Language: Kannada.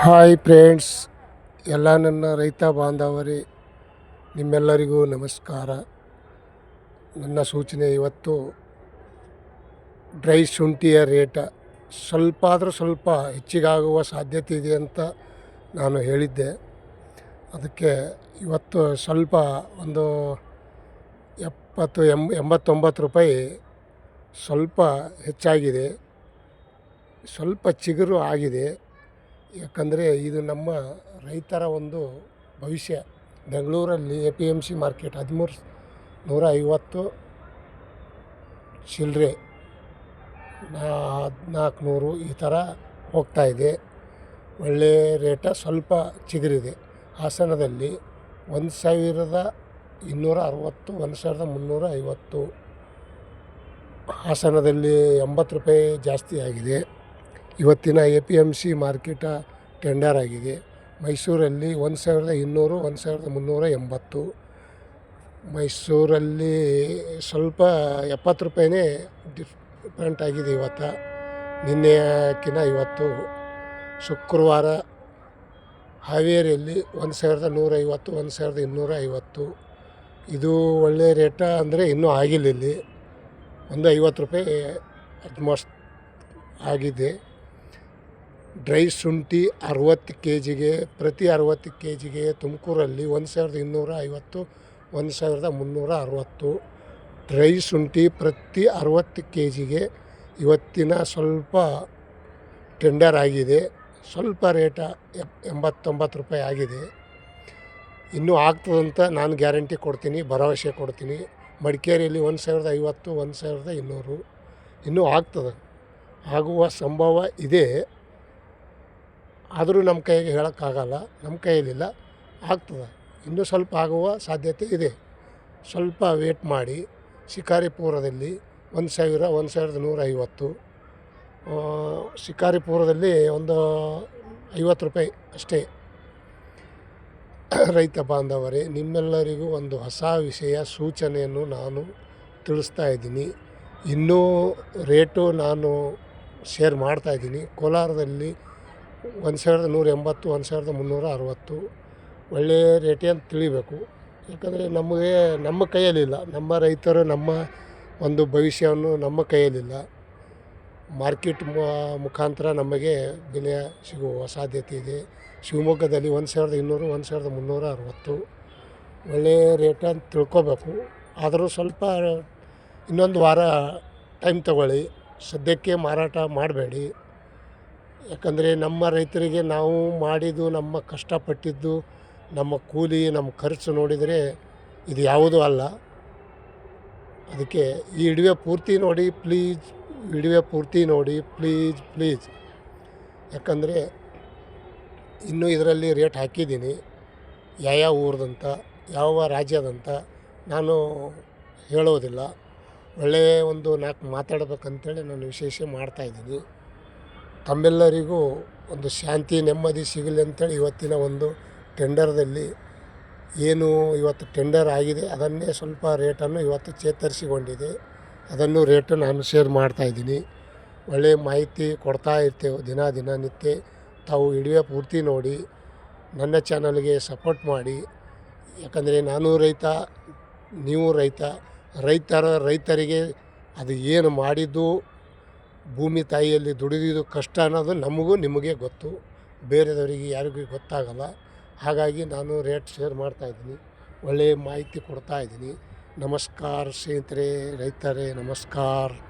ಹಾಯ್ ಫ್ರೆಂಡ್ಸ್, ಎಲ್ಲ ನನ್ನ ರೈತ ಬಾಂಧವರೇ, ನಿಮ್ಮೆಲ್ಲರಿಗೂ ನಮಸ್ಕಾರ. ನನ್ನ ಸೂಚನೆ ಇವತ್ತು, ಡ್ರೈ ಶುಂಠಿಯ ರೇಟ ಸ್ವಲ್ಪ ಆದರೂ ಸ್ವಲ್ಪ ಹೆಚ್ಚಿಗಾಗುವ ಸಾಧ್ಯತೆ ಇದೆ ಅಂತ ನಾನು ಹೇಳಿದ್ದೆ. ಅದಕ್ಕೆ ಇವತ್ತು ಸ್ವಲ್ಪ ಒಂದು ಎಪ್ಪತ್ತು, ಎಂ, ಎಂಬತ್ತೊಂಬತ್ತು ರೂಪಾಯಿ ಸ್ವಲ್ಪ ಹೆಚ್ಚಾಗಿದೆ. ಸ್ವಲ್ಪ ಚಿಗುರು ಆಗಿದೆ. ಯಾಕಂದರೆ ಇದು ನಮ್ಮ ರೈತರ ಒಂದು ಭವಿಷ್ಯ. ಬೆಂಗಳೂರಲ್ಲಿ A P M C market ಹದಿಮೂರು ನೂರ ಐವತ್ತು ಚಿಲ್ಲರೆ ಹದಿನಾಲ್ಕು ನೂರು ಈ ಥರ ಹೋಗ್ತಾಯಿದೆ ಒಳ್ಳೆಯ ರೇಟ ಸ್ವಲ್ಪ ಚಿಗುರಿದೆ. ಹಾಸನದಲ್ಲಿ ಒಂದು ಸಾವಿರದ ಇನ್ನೂರ ಅರವತ್ತು, ಒಂದು ಸಾವಿರದ ಮುನ್ನೂರ ಐವತ್ತು. ಹಾಸನದಲ್ಲಿ ಎಂಬತ್ತು ರೂಪಾಯಿ ಜಾಸ್ತಿ ಆಗಿದೆ. ಇವತ್ತಿನ A P M C market tender ಆಗಿದೆ. ಮೈಸೂರಲ್ಲಿ ಒಂದು ಸಾವಿರದ ಇನ್ನೂರು, ಒಂದು ಸಾವಿರದ ಮುನ್ನೂರ ಎಂಬತ್ತು. ಮೈಸೂರಲ್ಲಿ ಸ್ವಲ್ಪ ಎಪ್ಪತ್ತು ರೂಪಾಯಿನೇ ಡಿಫ್ರೆಂಟ್ ಆಗಿದೆ ಇವತ್ತು. ನಿನ್ನೆಕಿನ ಇವತ್ತು ಶುಕ್ರವಾರ ಹಾವೇರಿಯಲ್ಲಿ ಒಂದು ಸಾವಿರದ ನೂರೈವತ್ತು ಒಂದು ಸಾವಿರದ ಇನ್ನೂರ ಐವತ್ತು. ಇದು ಒಳ್ಳೆಯ ರೇಟ ಅಂದರೆ ಇನ್ನೂ ಆಗಿಲ್ಲ ಇಲ್ಲಿ. ಒಂದು ಐವತ್ತು ರೂಪಾಯಿ ಅಟ್ಮೋಸ್ಟ್ ಆಗಿದೆ. ಡ್ರೈ ಶುಂಠಿ ಅರವತ್ತು ಕೆ ಜಿಗೆ ಪ್ರತಿ ಅರವತ್ತು ಕೆ ಜಿಗೆ ತುಮಕೂರಲ್ಲಿ ಒಂದು ಸಾವಿರದ ಇನ್ನೂರ ಐವತ್ತು, ಒಂದು ಸಾವಿರದ ಮುನ್ನೂರ ಅರವತ್ತು. ಡ್ರೈ ಶುಂಠಿ ಪ್ರತಿ ಅರವತ್ತು ಕೆ ಜಿಗೆ ಇವತ್ತಿನ ಸ್ವಲ್ಪ ಟೆಂಡರ್ ಆಗಿದೆ. ಸ್ವಲ್ಪ ರೇಟ ಎಂಬತ್ತೊಂಬತ್ತು ರೂಪಾಯಿ ಆಗಿದೆ. ಇನ್ನೂ ಆಗ್ತದಂತ ನಾನು ಗ್ಯಾರಂಟಿ ಕೊಡ್ತೀನಿ, ಭರವಸೆ ಕೊಡ್ತೀನಿ. ಮಡಿಕೇರಿಯಲ್ಲಿ ಒಂದು ಸಾವಿರದ ಐವತ್ತು, ಒಂದು ಸಾವಿರದ ಇನ್ನೂರು. ಇನ್ನೂ ಆಗ್ತದೆ. ಆಗುವ ಸಂಭವ ಇದೆ. ಆದರೂ ನಮ್ಮ ಕೈಗೆ ಹೇಳೋಕ್ಕಾಗಲ್ಲ, ನಮ್ಮ ಕೈಯಲ್ಲಿಲ್ಲ, ಆಗ್ತದೆ. ಇನ್ನೂ ಸ್ವಲ್ಪ ಆಗುವ ಸಾಧ್ಯತೆ ಇದೆ. ಸ್ವಲ್ಪ ವೇಟ್ ಮಾಡಿ, ಶಿಕಾರಿಪುರದಲ್ಲಿ ಒಂದು ಸಾವಿರ, ಒಂದು ಸಾವಿರದ ನೂರೈವತ್ತು ಶಿಕಾರಿಪುರದಲ್ಲಿ ಒಂದು ಐವತ್ತು ರೂಪಾಯಿ ಅಷ್ಟೇ. ರೈತ ಬಾಂಧವರೇ, ನಿಮ್ಮೆಲ್ಲರಿಗೂ ಒಂದು ಹೊಸ ವಿಷಯ, ಸೂಚನೆಯನ್ನು ನಾನು ತಿಳಿಸ್ತಾ ಇದ್ದೀನಿ. ಇನ್ನೂ ರೇಟು ನಾನು ಶೇರ್ ಮಾಡ್ತಾಯಿದ್ದೀನಿ ಕೋಲಾರದಲ್ಲಿ ಒಂದು ಸಾವಿರದ ನೂರ ಎಂಬತ್ತು ಒಂದು ಸಾವಿರದ ಮುನ್ನೂರ ಅರವತ್ತು. ಒಳ್ಳೆಯ ರೇಟೇ ಅಂತ ತಿಳಿಬೇಕು. ಯಾಕಂದರೆ ನಮಗೆ ನಮ್ಮ ಕೈಯಲ್ಲಿಲ್ಲ ನಮ್ಮ ರೈತರು ನಮ್ಮ ಒಂದು ಭವಿಷ್ಯವನ್ನು ನಮ್ಮ ಕೈಯಲ್ಲಿಲ್ಲ ಮಾರ್ಕೆಟ್ ಮುಖಾಂತರ ನಮಗೆ ಬೆಲೆ ಸಿಗುವ ಸಾಧ್ಯತೆ ಇದೆ. ಶಿವಮೊಗ್ಗದಲ್ಲಿ ಒಂದು ಸಾವಿರದ ಇನ್ನೂರು ಒಂದು ಸಾವಿರದ ಮುನ್ನೂರ ಅರವತ್ತು. ಒಳ್ಳೆಯ ರೇಟ್ ಅಂತ ತಿಳ್ಕೊಬೇಕು. ಆದರೂ ಸ್ವಲ್ಪ ಇನ್ನೊಂದು ವಾರ ಟೈಮ್ ತಗೊಳ್ಳಿ. ಸದ್ಯಕ್ಕೆ ಮಾರಾಟ ಮಾಡಬೇಡಿ. ಯಾಕಂದರೆ ನಮ್ಮ ರೈತರಿಗೆ ನಾವು ಮಾಡಿದ್ದು, ನಮ್ಮ ಕಷ್ಟಪಟ್ಟಿದ್ದು, ನಮ್ಮ ಕೂಲಿ, ನಮ್ಮ ಖರ್ಚು ನೋಡಿದರೆ ಇದು ಯಾವುದೂ ಅಲ್ಲ. ಅದಕ್ಕೆ ಈ ಇಡುವೆ ಪೂರ್ತಿ ನೋಡಿ ಪ್ಲೀಸ್ ಇಡುವೆ ಪೂರ್ತಿ ನೋಡಿ ಪ್ಲೀಸ್ ಪ್ಲೀಸ್ ಯಾಕಂದರೆ ಇನ್ನೂ ಇದರಲ್ಲಿ ರೇಟ್ ಹಾಕಿದ್ದೀನಿ. ಯಾವ್ಯಾವ ಊರ್ದಂತ, ಯಾವ ರಾಜ್ಯದಂತ ನಾನು ಹೇಳೋದಿಲ್ಲ. ಒಳ್ಳೆಯ ಒಂದು ನಾಲ್ಕು ಮಾತಾಡ್ಬೇಕಂತೇಳಿ ನಾನು ವಿಶೇಷ ಮಾಡ್ತಾಯಿದ್ದೀನಿ ತಮ್ಮೆಲ್ಲರಿಗೂ ಒಂದು ಶಾಂತಿ, ನೆಮ್ಮದಿ ಸಿಗಲಿ ಅಂತೇಳಿ ಇವತ್ತಿನ ಒಂದು ಟೆಂಡರ್ದಲ್ಲಿ ಏನು ಇವತ್ತು ಟೆಂಡರ್ ಆಗಿದೆ, ಅದನ್ನೇ ಸ್ವಲ್ಪ ರೇಟನ್ನು ಇವತ್ತು ಚೇತರಿಸಿಕೊಂಡಿದೆ. ಅದನ್ನು ರೇಟು ನಾನು ಶೇರ್ ಮಾಡ್ತಾಯಿದ್ದೀನಿ ಒಳ್ಳೆಯ ಮಾಹಿತಿ ಕೊಡ್ತಾ ಇರ್ತೇವೆ ದಿನ ನಿತ್ಯ ತಾವು ವಿಡಿಯೋ ಪೂರ್ತಿ ನೋಡಿ, ನನ್ನ ಚಾನಲ್ಗೆ ಸಪೋರ್ಟ್ ಮಾಡಿ. ಯಾಕಂದರೆ ನಾನು ರೈತ, ನೀವು ರೈತ, ರೈತರ, ರೈತರಿಗೆ ಅದು ಏನು ಮಾಡಿದ್ದು ಭೂಮಿ ತಾಯಿಯಲ್ಲಿ ದುಡಿದಿದ್ದು ಕಷ್ಟ ಅನ್ನೋದು ನಮಗೂ ನಿಮಗೆ ಗೊತ್ತು. ಬೇರೆಯವರಿಗೆ ಯಾರಿಗೂ ಗೊತ್ತಾಗಲ್ಲ. ಹಾಗಾಗಿ ನಾನು ರೇಟ್ ಶೇರ್ ಮಾಡ್ತಾಯಿದ್ದೀನಿ ಒಳ್ಳೆಯ ಮಾಹಿತಿ ಕೊಡ್ತಾಯಿದ್ದೀನಿ ನಮಸ್ಕಾರ ಸ್ನೇಹಿತರೆ, ರೈತರೇ, ನಮಸ್ಕಾರ.